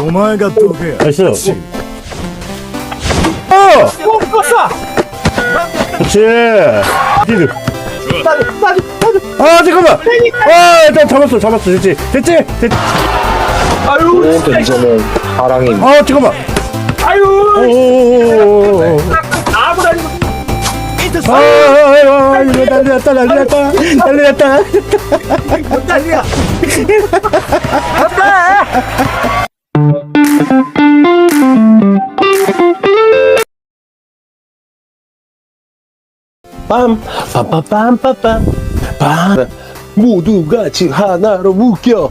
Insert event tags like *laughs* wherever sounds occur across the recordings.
お前がどけや 나이스. 어! 어, 껐어! 그렇지. 디드. 아, 잠깐만. 아, 일단 잡았어, 잡았어. 됐지. 됐지? 됐지. 아유, 또 이제는 사랑이 아, 잠깐만. 아유, 오오오오오. 아무도 아니고. 아, 아, 아, 이거 난리 났다, 난리 났다. 난리 났다. 난리야. *laughs* 빰 빰빰빰빰빰 빰 모두가 지금 하나로 묶여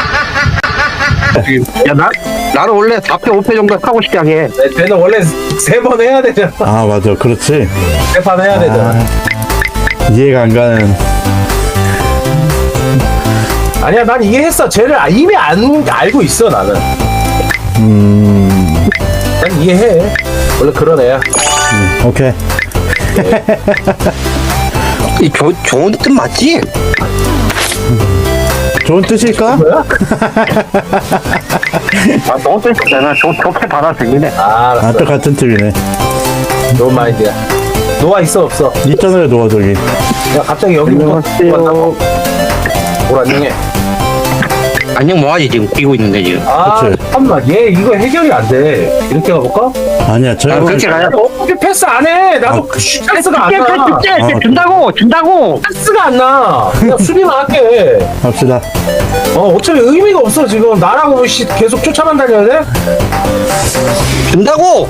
*laughs* 야, 나, 나는 원래 4패, 5패 정도 하고 시작해. 쟤는 원래 세 번 해야 되잖아. 아, 맞아. 그렇지. 세 판 해야 되잖아. 이해가 안 가는. 아니야, 난 이해했어. 쟤를 아- 이미 안, 알고 있어, 나는. 음, 난 이해해. 원래 그런 애야. 오케이. 이 조, 좋은 뜻 맞지? 좋은 뜻일까? *laughs* 아, 너무 뜻이잖아. 좋, 좋게 받아들이네. 아, 아, 알았어. 또 같은 팀이네. 노 마인드야. 노아 있어, 없어? 있잖아요, 노아 저기. 야, 갑자기 여기부터 안녕하세요. 뭘 안녕해. 안녕 뭐하지, 지금 뛰고 있는데, 지금. 아, 그치. 잠깐만. 얘 이거 해결이 안 돼. 이렇게 가볼까? 아니야, 아, 저거. 그렇게 가야 돼. 어떻게 패스 안 해? 나도 그 패스가 안 나. 줄게, 아, 준다고, 준다고. 패스가 안 나. 그냥 수비만 할게. 합시다. 어, 어차피 의미가 없어, 지금. 나라고 씨, 계속 쫓아만 다녀야 돼? 준다고!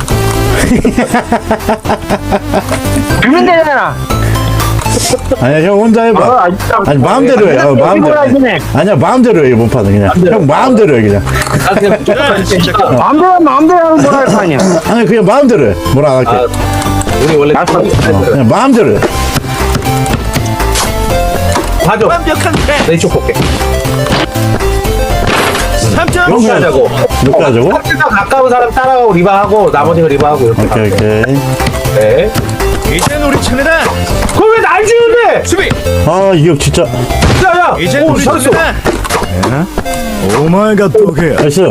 *laughs* 주면 되잖아. 아니야, 형 혼자 해봐. 아, 진짜. 아니, 마음대로 해. 어, 마음대로. 하시네. 아니야, 마음대로 해, 이번 판은 그냥. 형 마음대로 해, 그냥. 나 그냥 쫓아다닐 테니까. 마음대로, 마음대로 하는 거라 할거 아니야. 아니, 그냥 마음대로 해. 뭐라 안 아, 할게. 우리 원래 알았어. 어, 그냥 마음대로 해. 봐줘. 내 이쪽 볼게. 형 그냥 하자고. 이렇게 하자고? 파트가 가까운 사람 따라가고 리바하고 나머지가 리바하고 이렇게. 오케이, 오케이. 네. 이젠 우리 차례다 그걸 왜 날 지는데? 수비 아, 이거 진짜. 야, 야. 이젠 오, 우리 잘했어. 차례다 お前がどけや 나이스.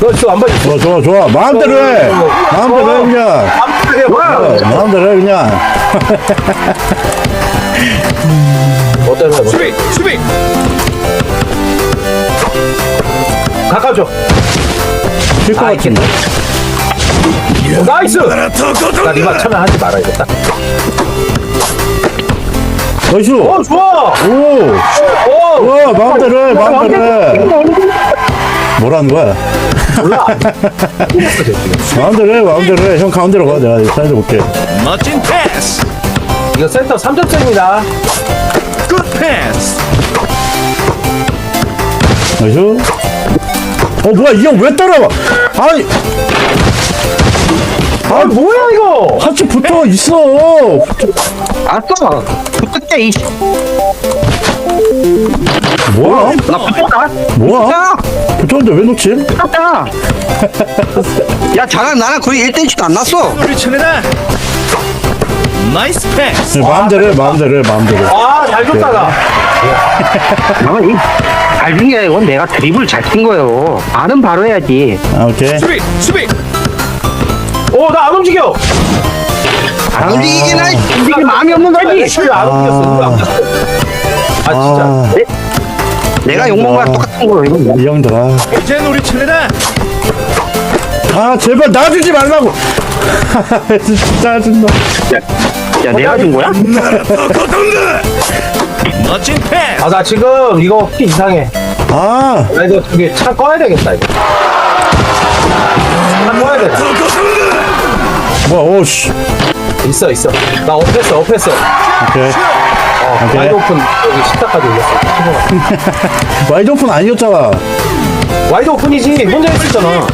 너 지금 안 봐줬어. 좋아, 좋아, 좋아. 마음대로 해. 마음대로 해, 그냥. 아무튼 해. 뭐야? 어, 마음대로 해, 그냥. 어때요? 뭐. 수비 수비 가까워 줘. 쉴것 같은데. 오, 나이스. 나 리바 참여하지 말아야겠다. 나이스. 어, 좋아. 오. 오. 와, 마음대로 해, 마음대로 해. 뭐라는 거야? 몰라. *laughs* 마음대로 해, 마음대로 해. 형 가운데로 가. 내가 사이드 볼게. 멋진 패스 이거 센터 3점짜리입니다. 굿 패스 나이스. 어, 뭐야, 이 형 왜 따라와? 아니, 아, 뭐야 이거? 같이 붙어 있어. 알았 어. 붙을게, 이. 뭐야? 나 붙었다. 뭐야? 야, 붙었는데 왜 놓지? 붙었다. *laughs* 야, 자랑 나랑 거의 1대1도 안 났어. 우리 나이스 패스 네, 마음대로 해, 마음대로 해, 마음대로. 아, 잘 줬다 나. 나는 이, 잘준 게 아니고 내가 드립을 잘 친 거예요. 말은 바로 해야지. 아, 오케이. 수비 수비 오, 나 안 움직여. 안 움직이긴 할, 움직일 마음이 없는 거지. 슈안 움직였어. 누가 안 움직였어. 아, 진짜. 아, 내가 욕먹은 거랑 똑같은 거예요. 이건. 이 형들 아. 이젠 우리 차례다 아, 제발 놔주지 말라고. 진짜 *laughs* 짜증나. 야, 내가 준 거야? 멋진 패스 아, 나 지금 이거 키 이상해. 아, 나 이거 저기 차 꺼야 되겠다, 이거. 차 꺼야 돼. 뭐야, 오, 씨. 있어, 있어. 나 업했어, 업했어. 오케이. 어, 오케이. 와이드 오픈 여기 식탁까지 올렸어. *laughs* 와이드 오픈 아니었잖아. 와이드 오픈이지. 혼자 했었잖아.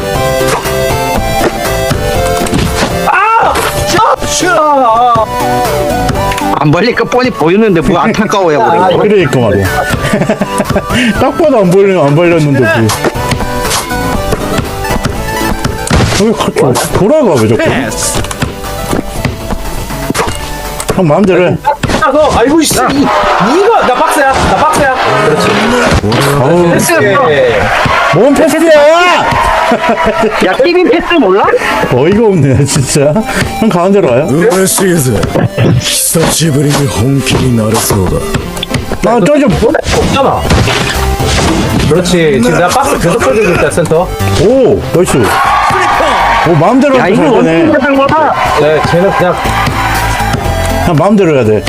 아! 안 벌릴까 뻔히 보였는데 뭐 안타까워요, 아, 그래. 그러니까 말이야. *laughs* 딱 봐도 안 벌려, 안 벌렸는데. 뭐. 왜 갑자기 돌아가, 왜 자꾸? 패스 형 마음대로 해. 따서 아이고 씨 이, 이거 나 박스야 나 박스야 그렇지 아우, 됐어요. 예. 뭔 패스야! 야 티빙 패스 몰라? 어이가 없네, 진짜. 형 가운데로 와요. 嬉しいぜ久しぶりに本気になれそうだ 아, 저 좀, 없잖아 그렇지 지금 내가 박스 계속 쳐주고 있다 센터 오, 나이스. 오, 마음대로 야 하니까 이거 잘 되네. 어떻게 하는 거다? 네 쟤는 그냥 *laughs* 그냥 마음대로 해야 돼.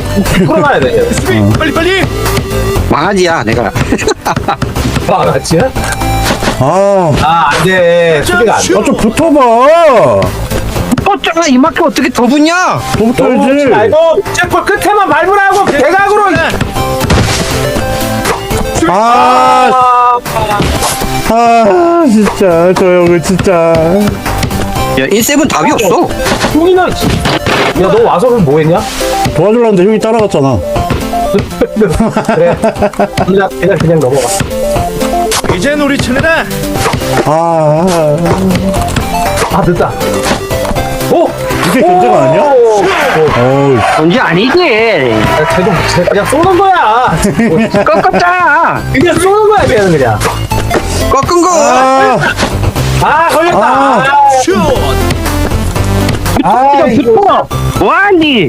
풀어놔야 돼 얘는. 수비 빨리 빨리 망하지야 내가 *laughs* 아 맞지? 아, 아 안돼 수비가 안 돼 아, 좀 붙어봐. 어쩌나 이만큼 어떻게 더 붙냐? 더 너무 붙어야지. 말고 제풀 끝에만 밟으라고 대각으로 아, 아, 아, 진짜. 저 형은 진짜. 야 1세븐 답이 없어 형이나 야 너 와서 그럼 뭐 했냐? 도와주려는데 형이 따라갔잖아. *laughs* 그래 그냥 그냥 그냥 넘어가 이젠 우리 차례다 아, 아 됐다 오! 이게 견제가 아니야? 오! 오. 어우, 아니지 야, 쟤도 쟤 그냥 쏘는 거야 꺾었잖아 그냥 쏘는 거야 쟤는 그냥 꺾은 거 아, 아 걸렸다 아. 아, 슛 아, 이거. 뭐하니?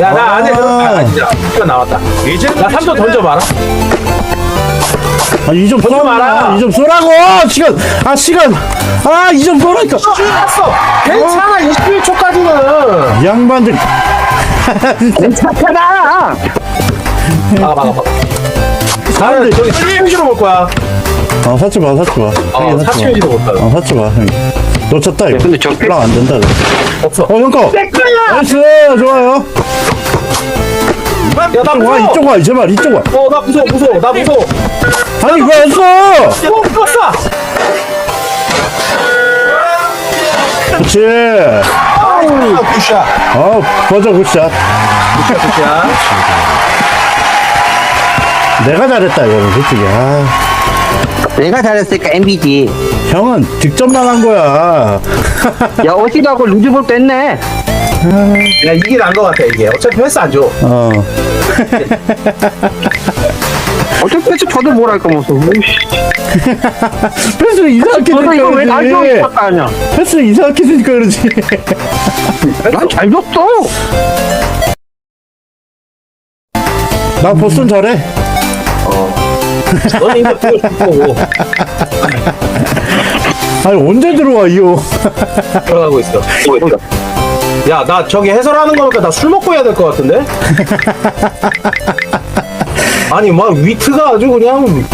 야, 나 안에 아. 들어가. 아, 진짜. 이거 나왔다. 이젠 나 3점 던져봐라. 아, 이점 쏘지 마라. 쏘라고. 이점 쏘라고. 시간, 아, 시간. 아, 이점 쏘라니까. 쏘았어. 괜찮아, 21초까지는. 이 양반들. 착하다 막아, 막아, 막아. 나는 저기 사치유지로 볼 거야. 아, 사치 마, 사치 마. 어, 형이 사치 마. 사치유지로 볼 거야. 아, 사치 마, 형이. 놓쳤다, 이거. 근데 저 올라안 된다, 이거. 없어. 어, 형 거. 내 거야! 나이스, 좋아요. 야, 나 와, 무서워. 이쪽 와, 제발, 이쪽 와. 어, 나 무서워, 무서워. 나 무서워. 아니, 왜안 써? 어, 떴어. 그렇지. 아, 굿샷. 아, 버저 굿샷. 굿샷. 내가 잘했다, 이거는, 솔직히. 아, 내가 잘했으니까 MBG 형은 득점만 한 거야. 야 어찌다고 루즈볼 뺐네 야, 이게 난거 같아, 이게. 어차피 패스 안 줘. 어. 어차피 패스 저도 뭐랄까 무슨 패스를 이상하게 저도 이거 왜 쓰니까 나중에 그러지. 하냐 패스를 이상하게 쓰니까 그러지. 난잘 줬어 나 보스턴 잘해. 너는 이거 싶고 *laughs* 아니, 언제 들어와, 이거. 들어가고 있어. 야, 나 저기 해설하는 거니까 나 술 먹고 해야 될 것 같은데? *laughs* 아니, 막 위트가 아주 그냥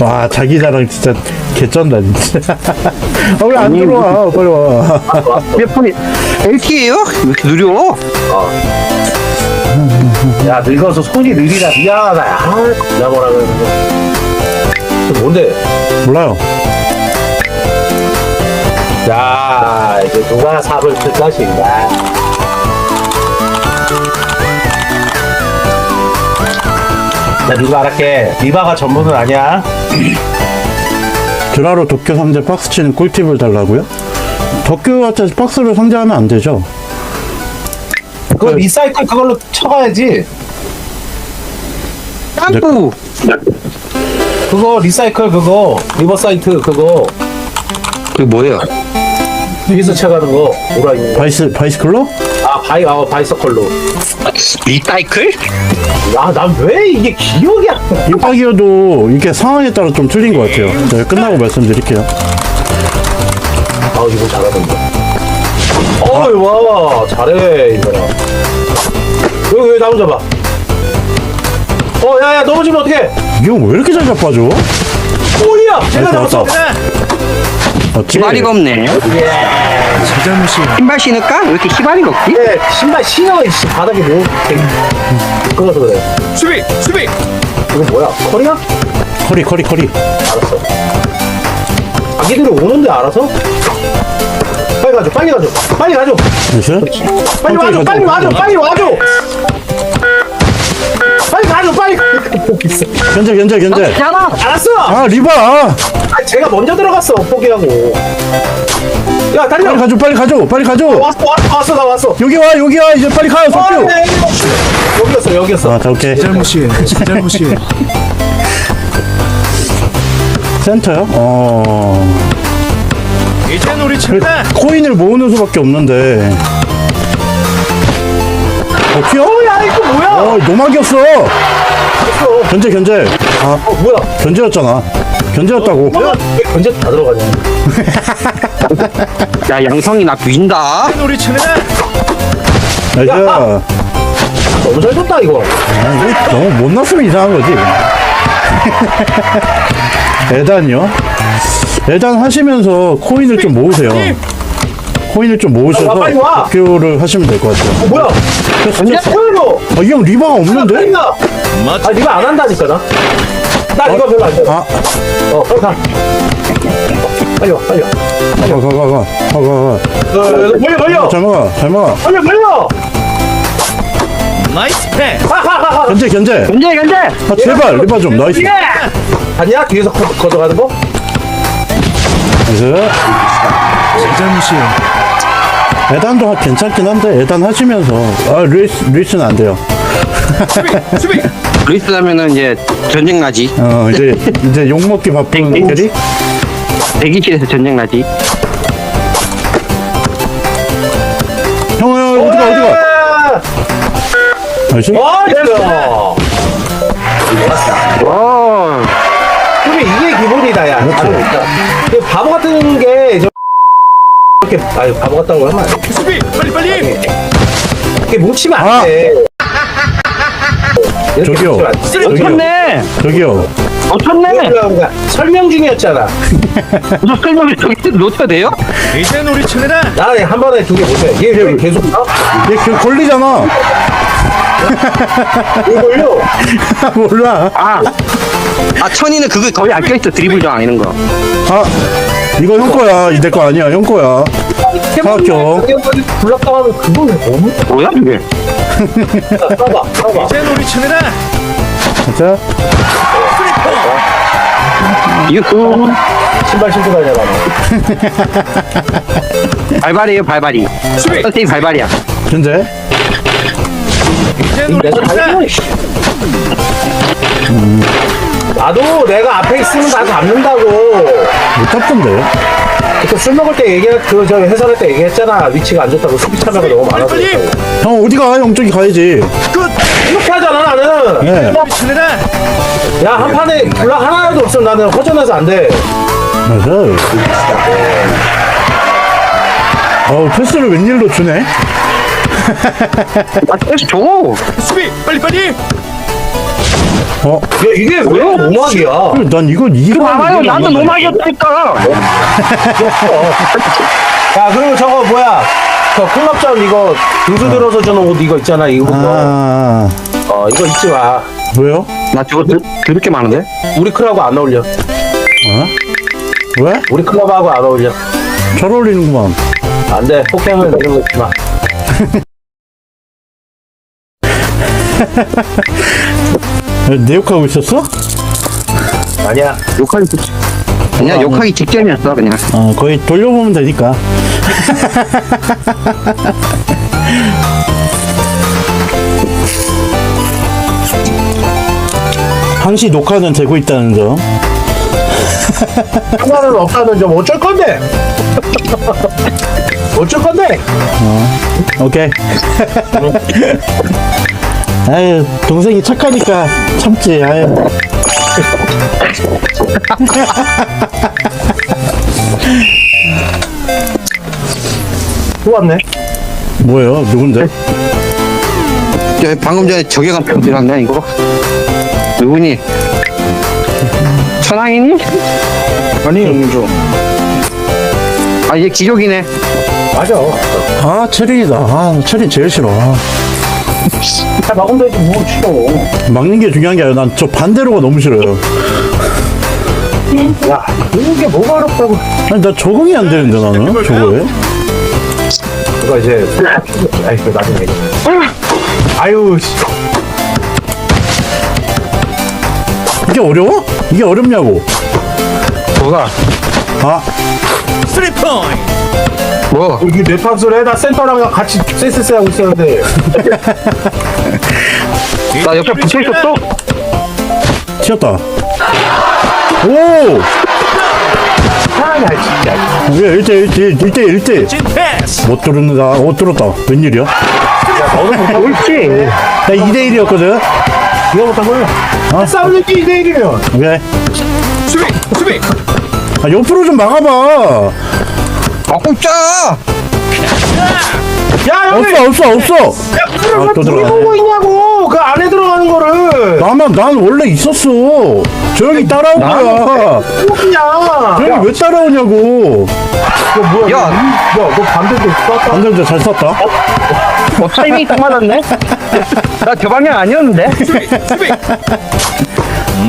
와, 자기 자랑 진짜 개쩐다, 진짜. *laughs* 아, 왜안 들어와? 빨리 와. 몇 분이 LT에요? 왜 이렇게 느려? 야 늙어서 손이 느리다 미안하다 아 뭐라 그러는 거저 뭔데 몰라요. 이제 누가 삽을 쓸 것인가. 나 리바 알았게 리바가 전문은 아니야? *clears throat* 드라로 도쿄 상대 박스 치는 꿀팁을 달라고요? 도쿄한테 박스를 상대하면 안 되죠. 그거 리사이클 그걸로 쳐가야지. 땀뿌 그거 리사이클 그거 리버사이트 그거. 그게 뭐예요? 여기서 쳐가는 거 있는 바이스, 바이스클로? 거아 바이 아 바이서컬로 리사이클? 야난 왜 이게 기억이 안 나? 이파기어도 이게 상황에 따라 좀 틀린 것 같아요. 제가 끝나고 말씀드릴게요. 아 이거 잘하던데 어이 와 잘해 이거라 여기 여기 나무 잡아 어 야야 넘어지면 어떡해 이형왜 이렇게 잘 잡아줘? 오이야 제가 잡았어 됐 어. 맞지? 희발이가 없네 신발 신을까? 왜 이렇게 희발이가 없지? 예 신발 신어 이씨 바닥에 뭐 그거서 그래 수비 수비 이거 뭐야 커리야? 커리, 커리, 커리. 알았어 자기들이 오는데 알아서? 빨리 가줘 빨리 가줘 빨리 가줘 나이스. 빨리 와줘 빨리 와줘. 빨리 와줘 빨리 빨리 견제, 견제, 견제. 괜찮아 알았어 아, 리바! 아, 제가 먼저 들어갔어 포기하고 야 달려 빨리 가줘, 빨리 가줘, 빨리 가줘! 왔어 왔어 왔어 나 왔어 여기 와, 여기 와, 이제 빨리 가요, 아, 석규! 네, 여기였어 여기였어 아, 자, 오케이. 잘못이에요 잘못이에요 센터요? 어. 이젠 우리 친구다. 코인을 모으는 수밖에 없는데. 어, 튀어? 야 이거 뭐야? 어, 노막이었어! 견제, 견제. 아, 어 뭐야? 견제였잖아. 견제였다고. 뭐야? 왜 견제 다 들어가냐? *laughs* 야 양성이 나 이젠 우리. 나이스. 야. 너무 잘 줬다 이거. 아, 이거 너무 못 났으면 이상한 거지. *laughs* *laughs* 에단이요? 에단 하시면서 코인을 좀 모으세요. 코인을 좀 모으셔서 와, 빨리 와. 학교를 하시면 될 것 같아요. 어, 뭐야? 진짜 뭐야? 아, 이형 리바가 없는데? 나. 아 니가 안 한다니까 나. 나 이거 별로 안 돼. 아, 어 빨리 가. 빨리 와 빨리 와. 가, 가, 가, 가, 가, 가, 가. 어, 벌려 벌려. 잘 먹어, 잘 먹어. 벌려 벌려. 나이스 패. 견제, 견제. 견제 견제 아, 제발, 리바 좀, 나이스. 아니야 뒤에서 걷, 걷어가는 거? 나이스. 제 잘못이에요. 에단도 하- 괜찮긴 한데, 에단 하시면서. 아, 루이스, 루이스는 안 돼요. 수비. 루이스 하면은 이제 전쟁 나지 어, 이제, 이제 욕 먹기 바쁜 애들이. 대기실에서 전쟁 나지 형, 형, 어디가, 어디가. 아, 나이스. 와 됐어. 와 그러면 이게 기본이다 야. 그렇죠. 잘하니까. 그 바보 같은 게 저. 이렇게 아유 바보 같다는 거 하면 안 돼. 수비. 빨리 빨리. 이렇게 뭉치면 안 아. 돼. 이렇게 저기요. 뭉치면 안 돼. 저기요. 놓쳤네 저기요. 놓쳤네 그러니까 설명 중이었잖아. *laughs* 무슨 설명이 저기 놓쳐야 돼요? 이젠 우리 친구다. 나는 한 번에 두 개 못해. 얘 왜 계속 가? 얘그 걸리잖아. 이걸요? *laughs* 몰라. 아, 아 천이는 그거 거의 안 껴있어 드리블 좀 아니는 거. 아, 이거 형 거야. *laughs* 이내거 아니야. 형 거야. 사각형. 불락당하면 그걸 너무 뭐야 이게? 써봐. 이젠 우리 친구다. 자, 유후 신발 신고 다녀라. *laughs* 발발이에요 발발이. 수비. 선생님 발발이야. 우리 내가 친구다. 다녀. 나도 내가 앞에 있으면 다 잡는다고. 못 잡던데. 그술 먹을 때 얘기, 그저 해설할 때 얘기했잖아. 위치가 안 좋다고 수비 참여가 너무 많아서. 그렇다고. 형 어디 가? 형 저기 가야지. 이렇게 하잖아 나는. 네. 우리 친구다. 야한 판에 불락 하나도 없으면 나는 허전해서 안 돼. 맞아. 어우, 패스를 웬일로 주네? 아 패스 줘. 수비. 빨리 빨리. 어, 야 이게 왜 오막이야? 난 이거, 이거. 봐봐요 나도 노막이었다니까. *laughs* 야 그리고 저거 뭐야? 저 클럽전 이거 등수 들어서 주는 옷 이거 있잖아 이거 아, 어 이거 입지 마. 왜요? 나 저거 들, 들을 게 많은데? 우리 클럽하고 안 어울려. 어? 왜? 우리 클럽하고 안 어울려. 잘 어울리는구만. 안 돼. 폭행은 이런 거 입지 마. *laughs* 내 욕하고 있었어? 아니야. 욕하기 직 그냥 욕하기 직전이었어 그냥. 어, 거의 돌려보면 되니까. *laughs* 항시 녹화는 되고 있다는 점. *laughs* 상관은 없다는 점 어쩔 건데? *laughs* 어쩔 건데? 오케이. 아유, 동생이 착하니까 참지. 아유. *laughs* 또 왔네. 뭐예요? 누군데? 저 방금 전에 저격한 편 들었네 이거. 누구니? 천왕이니? 아니 영주. 아얘 기적이네. 맞아. 아, 체린이다. 아, 체린 제일 싫어. 아, 다 막으면 되지 뭐 싫어. 막는 게 중요한 게 아니라 난 저 반대로가 너무 싫어요. 야 이게 뭐가 어렵다고? 아니, 나 적응이 안 되는데, 나는? 저거에? 그거 이제 아이 그 나중에 얘기. 아유 씨. 이게 어려워? 이게 어렵냐고. 뭐가? 아, 쓰리 포인트. 뭐? 이게 뇌팝소리 해나 센터랑 같이 쎄쎄쎄 하고 있었는데 나 옆에 붙어 있었어? 튀었다. 오! 아, 진짜. 왜 1대 1대 1대 1대 찐 패스. 못 뚫는다. 못 뚫었다. 웬일이야? 옳지. 나 2대 1이었거든. 이거 못한 거야. 싸우는 게 2대1이면. 오케이. 수비 수비. 아, 옆으로 좀 막아봐. 갖고 있자. 야! 없어, 없어, 없어. 아, 또 누구 들어가네. 보고 있냐고! 그 안에 들어가는 거를! 나만, 난 원래 있었어. 저 형이 따라온 거야. 뭐냐! 저 야, 형이 왜 따라오냐고. 너 뭐야? 야. 야, 너 반대도 쐈다? 안전자 잘 쐈다. 어, 타이밍 딱 맞았네. 나 저 방향 아니었는데.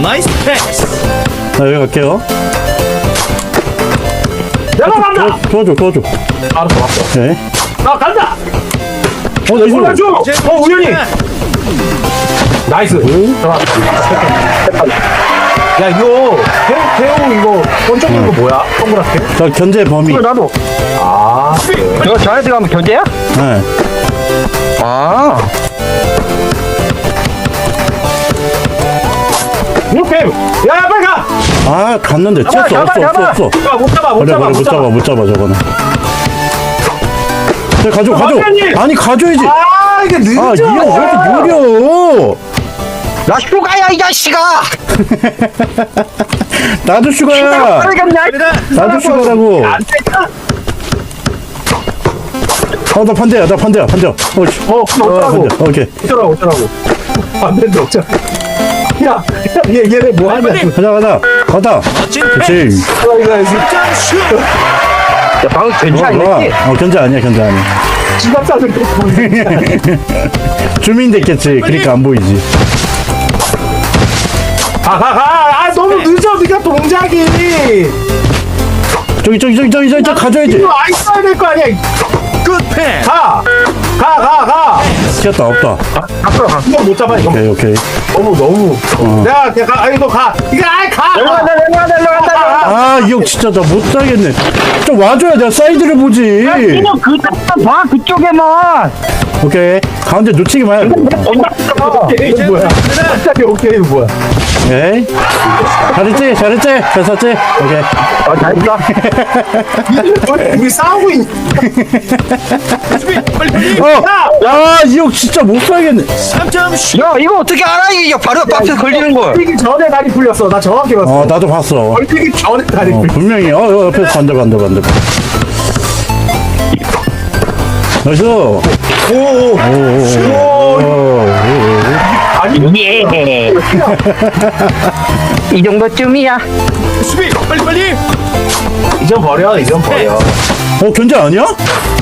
나이스 패스. 자, 여기 갈게요. 내가 간다! 도와줘, 도와줘. 알았어, 왔어. 네. 나 간다! 어, 나이스. 올라줘! 어, 우연히! 나이스! 들어왔다. 야, 이거, 태우, 태우, 이거, 번쩍이는 거 뭐야? 동그랗게? 자, 견제 범위. 나도. 아, 이거 저 안에 들어가면 견제야? 네. 아. 이렇게! 야, 빨리 가! 아, 갔는데. 튀었어. 없어, 없어, 없어. 야, 못 잡아, 못 그래, 잡아, 그래, 못 잡아, 못 잡아, 저거는. 자, 가져, 가져. 아니, 가져야지. 아, 이게 늦어! 아, 이형 왜 이렇게 느려? 나 슈가야 이 자식아. *laughs* 나도 슈가야. 빠르겠냐? 나도 슈가라고. 안 됐다! 어, 나 반대야, 나 반대야, 반대야. 어, 씨. 어, 근데 어쩌라고? 반대. 오케이. 어쩌라고, 어쩌라고. 안 된다, 어쩌라고. 야, 야, 얘, 얘네 뭐 하냐. 가자, 가자. 가자. 멋진 그렇지. 아. 야, 방금 견제 어? 어, 견제 아니야, 견제 아니야. 보이네. *laughs* 주민 됐겠지. 그러니까 안 보이지. 가, 가, 가! 아, 너무 늦어, 니가 동작이! 저기, 저기, 저기, 저기, 저기, 저기 가져야지. 이거 아 있어야 될 거 아니야! 굿 패스. 가! 가, 가, 가! 튀었다, 없다. 앞으로 가. 이거 못 잡아, 이거. 오케이, 오케이. 너무, 너무. 내가, 내가, 가, 아니, 너 가! 이거, 아이, 가! 내려간다, 내려간다, 내려간다, 내려간다. 아, 이 형 진짜 나 못 살겠네. 좀 와줘야 내가 사이드를 보지. 이거 그쪽만 봐, 그쪽에만. 오케이. 가운데 놓치기 마요. 오케이, 이거 뭐야? 갑자기 오케이는 뭐야? 오케이. 잘했지? 잘했지? 잘 쐈지? 오케이. 어, 잘했어. *laughs* 우리 싸우고 빨리 빨리. 어! 야, 이형 진짜 못 살겠네. 3점 슛. 야, 이거 어떻게 알아? 이게 바로 박스 걸리는 걸. 걸리기 전에 다리 풀렸어. 나 정확히 봤어. 어, 나도 봤어. 걸리기 전에 다리 어, 풀렸어. 분명히, 어, 어, 옆에서 반대, 반대, 반대. 나이스. 오, 오, 예. 이 정도쯤이야. 수비 빨리 빨리. 이전 버려, 이전 버려. 어, 견제 아니야?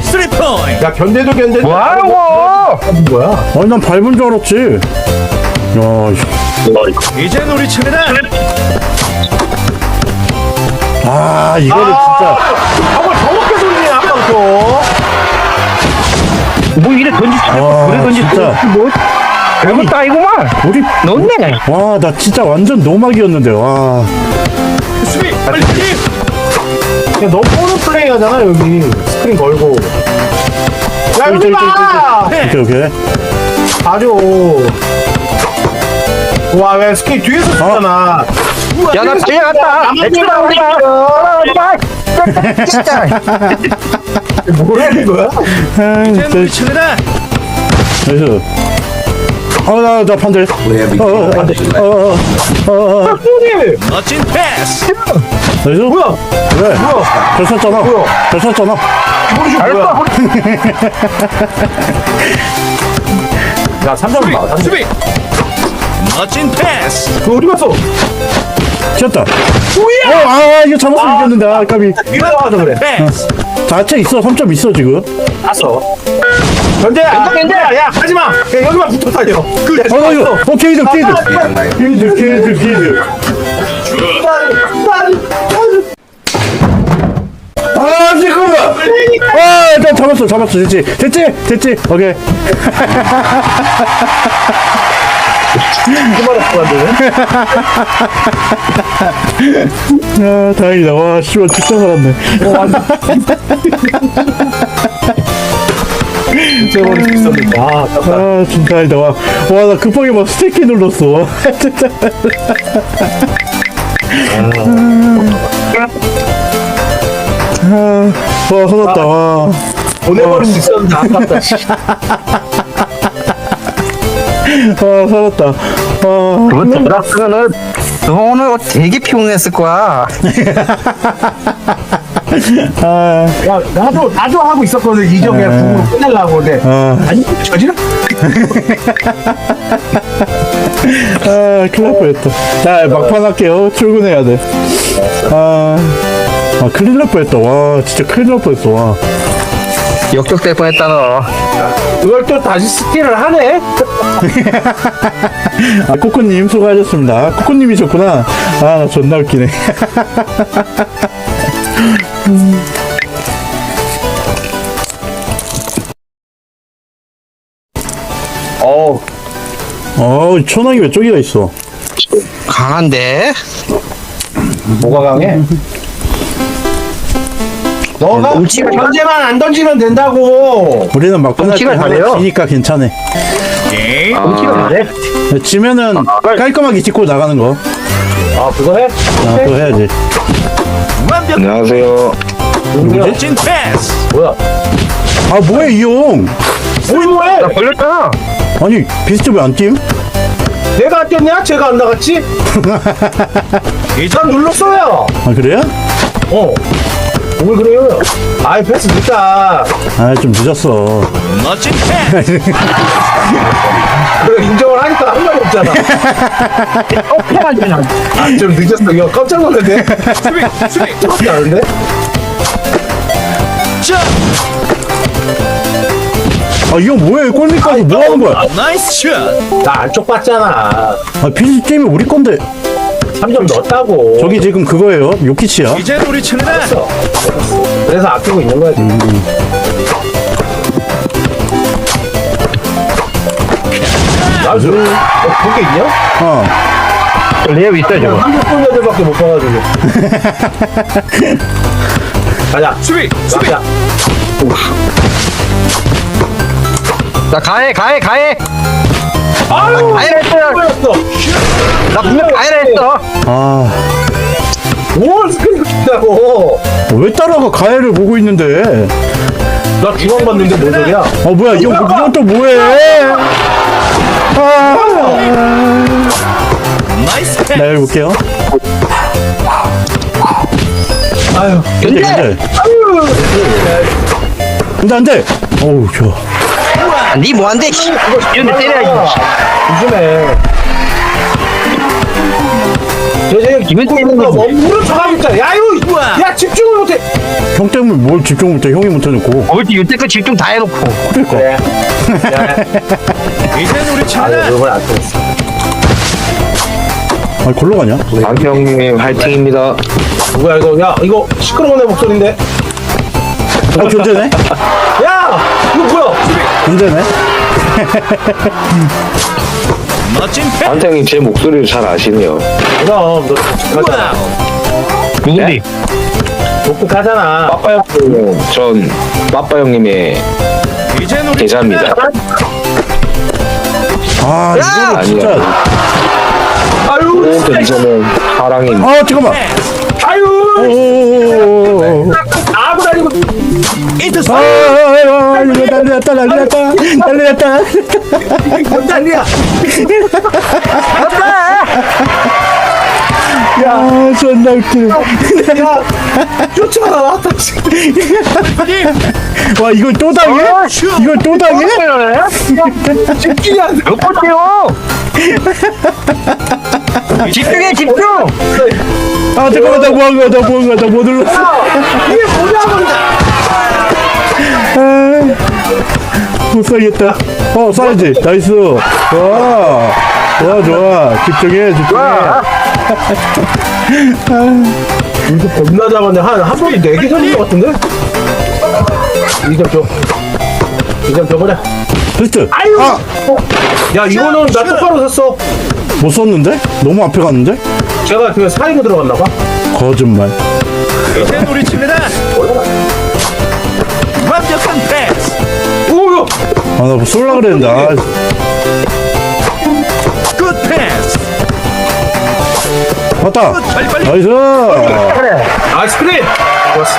쓰리 포인트. 야, 견대도 견대. 뭐하고? 뭐야? 아니, 난 밟은 줄 알았지. 야, 씨. 이제 우리 차례다. 아, 이거를 진짜. 저걸 저렇게 돌리네, 아까부터. 뭐 이래 던지지? 아, 그래 던지지? 진짜. 뭐? 별것도 아니구만. 우리, 넣네. 와, 나 진짜 완전 노막이었는데, 와. 수비 빨리 빨리. 야, 너 보는 플레이 하잖아, 여기. 스크린 걸고. 야, 여기 봐! 오케이, 오케이. 봐줘. 와, 왜 스크린 뒤에서 쓰잖아. 야, 나 달려갔다. 대충 나온다. 진짜. 뭐라는 거야? 아, 우리 진짜. 차례다. 나이스. 아, 나, 나 반대. 어, 어, 어, 어, 어, 어, 어. 형님! 멋진 패스. 나이스. 뭐야? 그래. 뭐야? 잘 쐈잖아. 뭐야? 잘 쐈잖아. 이거 뭐야? 야, 3점 봐. 3점. 수비. 멋진 패스. 그 어디 갔어? 튀었다. 어, 아, 이거 잡았으면 이겼는데, 아, 까비. 일어나서 그래. 패스. 자체 있어, 3점 있어, 지금. 갔어. 견제야, 견제야, 야, 하지 마. 야, 여기만 붙어 다녀. 그, 야, 어, 이거, 어. 아, 게이드, 게이드, 게이드. 아, 잠깐만. 아, 일단 잡았어, 잡았어. 됐지, 됐지, 됐지. 오케이. *laughs* 아, 다행이다. 와, 씨발, 진짜 살았네. 잊어버릴 수 있었는데. 아. 아, 진짜 다행이다. 와, 와, 나 급하게 막 스테이크 눌렀어. 진짜. 와, 살았다. 와. 보내버릴 수 있었는데 아깝다. 씨. *laughs* 와, 살았다. 와. 그거 돌았으면은 너 오늘 되게 피곤했을 거야. *laughs* 아, 야, 나도, 나도 하고 있었거든. 이정 그냥 궁으로 끝내려고. 근데. 아, 아니, 저지라? *laughs* 아, 큰일 날 뻔했다. 자, 막판 할게요. 출근해야 돼. 아, 아, 큰일 날 뻔했다. 와, 진짜 큰일 날 뻔했어. 와. 역적될 뻔했다 너. 그걸 또 다시 스틸을 하네? *laughs* 아, 코코님 수고하셨습니다. 코코님이셨구나. 아, 존나 웃기네. *laughs* 어우, 어, 천왕이 왜 저기가 있어? 강한데? 뭐가 강해? *laughs* 너가 음치가 현재만 안 던지면 된다고. 우리는 막판 할때 음치가 잘해요. 하나 지니까 괜찮아. 음치가 잘해? 지면은 깔끔하게 짚고 나가는 거. 아, 그거 해? 아, 또 해야지. 안녕하세요. 누구지? 뭐야? 아, 뭐야, 이 형? 뭘 뭐해? 나 걸렸잖아. 아니, 비스트 왜안 띄임? 내가 안 뛰었냐? 제가 안 나갔지? *laughs* 난 눌렀어요. 아, 그래요? 어. 뭘 그래요? 아이, 패스 늦다. 아, 좀 늦었어. 내가 *laughs* 인정을 하니까 한 말이 없잖아. 아, 좀 늦었어. 이거 깜짝 놀랐네. 수비, 수비. 저렇게 하는데? 아, 이형 뭐야? 골밑 가서 뭐 하는 거야? 나 안쪽 봤잖아. 아, 비스트 띄면 우리 건데. 3점 넣었다고. 저기 지금 그거예요. 요키치야. 됐어. 그래서 아끼고 있는 거야, 지금. 나 저, 어, 그게 있냐? 어. 레이업 있어 저거. 한국분 애들밖에 못 봐가지고. *laughs* 가자. 수비! 수비! 가자. 나 가해 가해 가해. 아유! 가해라 했어. 뭐였어? 나 분명 가해라 했어. 아, 뭘 스크린 킨다고? 왜 따라가 가해를 보고 있는데? 나 주방 봤는데 뭔 소리야? 어, 뭐야? 이 형, 이형또 뭐해? 아. 나 여기 볼게요. 아유. 근데, 근데. 근데 안 돼! 어우, 좋아. 니 뭐한데? 이런데 때려야지. 요즘에. 저 지금 이벤트 있는 거지. 뭐 쳐가고 있잖아. 야, 이거! 야, 집중을 못해! 형 때문에 뭘 집중 못해, 형이 못해놓고. 어디 이때껏 집중 다 해놓고. 그러니까. 그래. 이제는 우리 차례. 아, 그걸 안 들었어. 아니, 골로 가냐? 안경님 화이팅입니다. 누구야, 이거? 야, 이거 시끄러운 애 목소리인데? 어, 견제네? *laughs* 야! 이거 뭐야? 견제네? 안경님 제 목소리를 잘 아시네요. 그럼, 너 가잖아. 누군데? 독특하잖아. 빠빠 형님, 전 빠빠 형님의 계좌입니다. 아, 이거는 진짜. 아유, 그래서 이제는 사랑입니다. 아, 잠깐만. 아유! 오 오 오오. 아무 다니고. 아, 아, 아, 이거 난리 났다, 난리 났다. 난리 났다. 뭔 난리야? 야, 존나 웃기네. 야, 쫓아가. 와, 이걸 또 당해? 이걸 또 당해? 집중이 안 돼. 몇 번째요? 집중해 집중. 아, 잠깐만, 나 뭐한 거야, 나 뭐한 거야, 나뭐 눌렀어. 이게 뭐냐고. 아, 못 살겠다. 어, 쏴야지. 나이스. 와, 좋아, 좋아. 집중해, 집중해. 이거 겁나 잡았네. 한, 한 번에 네개 잡은 것 같은데? 이점 줘. 이점 줘버려. 베스트. 아유! 아, 야, 이거는 나 똑바로 샀어. 못 썼는데? 너무 앞에 갔는데? 제가 그 사이로 들어갔나봐. 거짓말. 이제 우리 팀이다. 아, 나뭐 쏠라 그랬는데. 아, 굿 패스. 왔다. 빨리 빨리. 나이스. 아 스크린 좋았어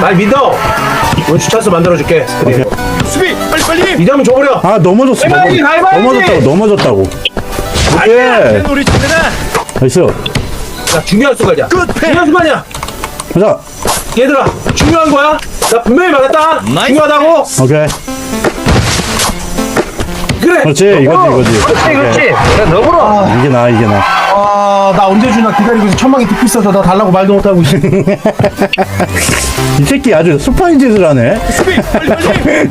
날 믿어 원슈 찬스 만들어줄게 스크린 수비 빨리 빨리. 이대하면 줘버려 아 넘어졌어. 가위바위보, 넘어- 가위바위보. 넘어졌다고 넘어졌다고. 오케이. 우리 칩니다. 나이스. 나 중요한 순간이야 중요한 순간이야 가자. 얘들아 중요한 거야 나 분명히 말했다 나이스. 중요하다고 오케이. 그래 그렇지 이거지 이거지. 그렇지 그렇지 야 너보라 이게 나 이게 나. 아 나 언제 주나 기다리고 있어 천막이 듣고 있어서 나 달라고 말도 못하고 있어 *laughs* 이 새끼 아주 스파인 짓을 하네. 수비 빨리 빨리. *laughs*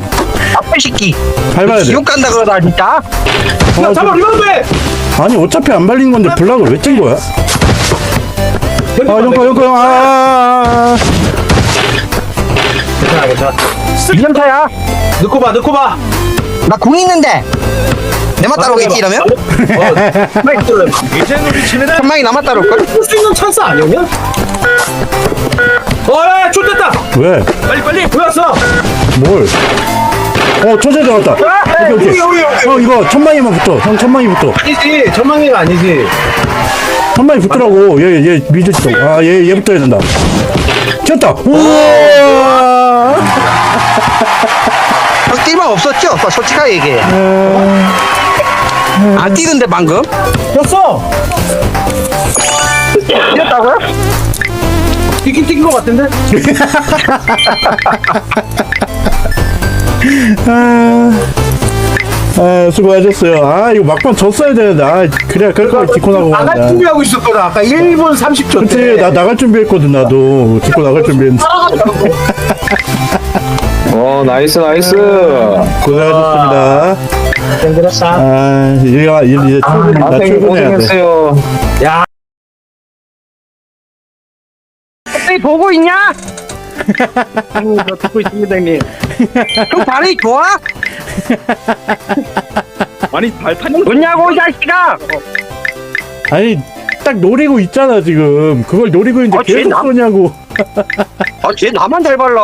나쁜 새끼 밟아야 돼. 지옥 간다 그러다 진짜 야 잡아 리바운드 해 아니 어차피 안 발린 건데 블락을 왜 찐 거야? 아 용거 용거 용. 아. 괜찮아 괜찮아 이점차야 넣고 봐 넣고 봐 나궁 있는데 내만 따라오겠지 이러면? 어, 이제 우리 칩니다. 한 방이 남아 따라올걸? 할수 있는 찬스 아니었냐? 어야 쫓됐다 왜? 빨리 빨리. 보였어 뭘? 어 초세 들어갔다. 오케이 오케이. 여기, 여기, 형 이거 천망이만 붙어. 형 천망이 붙어. 아니지 전망이가 아니지 천망이 붙더라고. 얘 얘 미드지. 아얘 얘 붙어야 된다. 쳤다. 우와. 형 뛸만 없었죠? 오빠 솔직하게 얘기해 안 뛰던데 방금? 졌어 뛰었다고요? 뛰긴 뛴거 같은데 *laughs* 아 수고하셨어요. 아 이거 막판 졌어야 되는데. 아 그래야 그럴 디코 나고 나갈 간다. 준비하고 있었거든 아까 1분 30초 그치 때나 나갈 준비했거든 나도 디코 나갈 준비했는데. *laughs* 어 나이스 나이스 고생하셨습니다. 힘들었다 아 이제 이제 출근 나 선생님 출근해야 돼. 고생했어요 갑자기 보고 있냐? 저 듣고 있습니다 형님 형 반응이 좋아? 아니 발판이 좋냐고 이 자식아 아니 딱 노리고 있잖아 지금. 그걸 노리고 있는데 아, 쟤 계속 남- 쏘냐고. 아쟤 나만 잘 발라